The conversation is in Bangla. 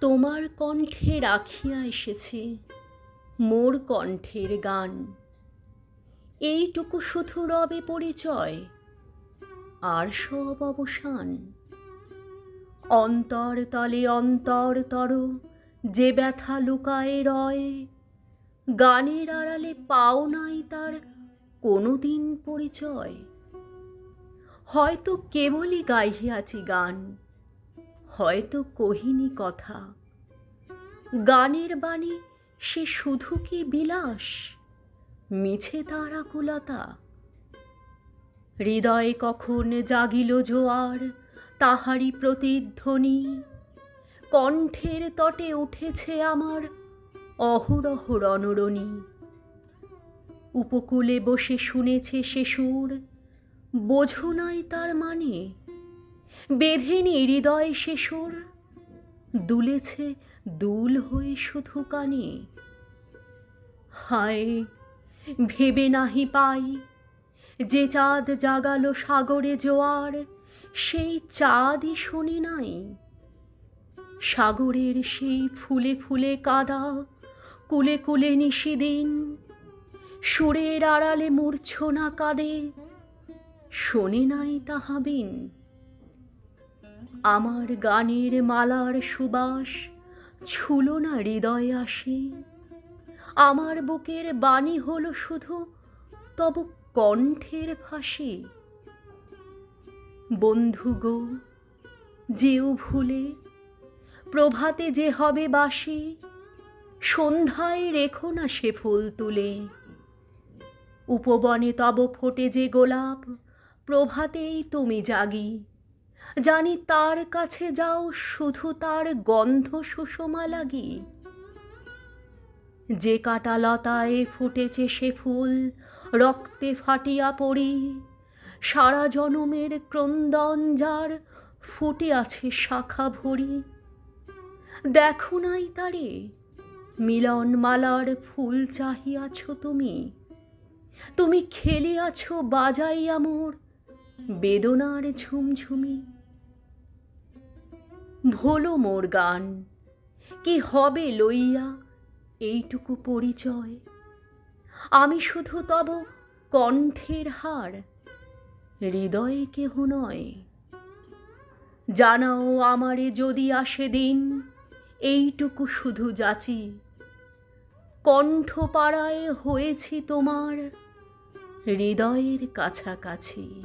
তোমার কণ্ঠে রাখিয়া এসেছি মোর কণ্ঠের গান। এইটুকু শুধু রবে পরিচয়, আর সব অবসান। অন্তর তলে অন্তর তর, যে ব্যথা লুকায়ে রয়, গানের আড়ালে পাও নাই তার কোনো দিন পরিচয়। হয়তো কেবলই গাইহিয়াছি গান, হয়তো কহিনি কথা। গানের বাণী সে শুধু কি বিলাস, মিছে তার আকুলতা? হৃদয়ে কখন জাগিল জোয়ার তাহারি প্রতিধ্বনি? কণ্ঠের তটে উঠেছে আমার অহরহ রণরণী। উপকূলে বসে শুনেছে সে সুর বোঝো নাই তার মানে। বেঁধেনি হৃদয় সুর, দুলেছে দুল হয়ে শুধু কানে। হায়, ভেবে নাহি পাই যে চাঁদ জাগালো সাগরে জোয়ার, সেই চাঁদই শুনি নাই। সাগরের সেই ফুলে ফুলে কাদা, কুলে কুলে নিশিদিন সুরের আড়ালে মূর্ছনা কাঁদে। শোনে নাই তাহাবিন। আমার গানের মালার সুবাস ছুলো না হৃদয় আসে। আমার বুকের বাণী হলো শুধু তব কণ্ঠের ফাঁসি বন্ধু গো, যেও ভুলে, প্রভাতে যে হবে বাসি, সন্ধ্যায় রেখো না সে ফুল তুলে। উপবনে তব ফোটে যে গোলাপ প্রভাতেই তুমি জাগি। জানি তার কাছে যাও, শুধু তার গন্ধ সুষমা লাগি। যে কাটা লতায় ফুটেছে সে ফুল, রক্তে ফাটিয়া পড়ি। সারা জনমের ক্রন্দন যার ফুটে আছে শাখা ভরি। দেখো নাই তারে মিলন মালার ফুল চাহিয়াছ তুমি। তুমি খেলিয়াছ বাজাইয়া মোর বেদনার ঝুমঝুমি। ভোলো মোর গান, কি হবে লইয়া এইটুকু পরিচয়? আমি শুধু তব কণ্ঠের হার, হৃদয়ে কেহ নয়। জানাও আমারে যদি আসে দিন, এইটুকু শুধু যাচি। কণ্ঠ পাড়ায় হয়েছি তোমার হৃদয়ের কাছাকাছি।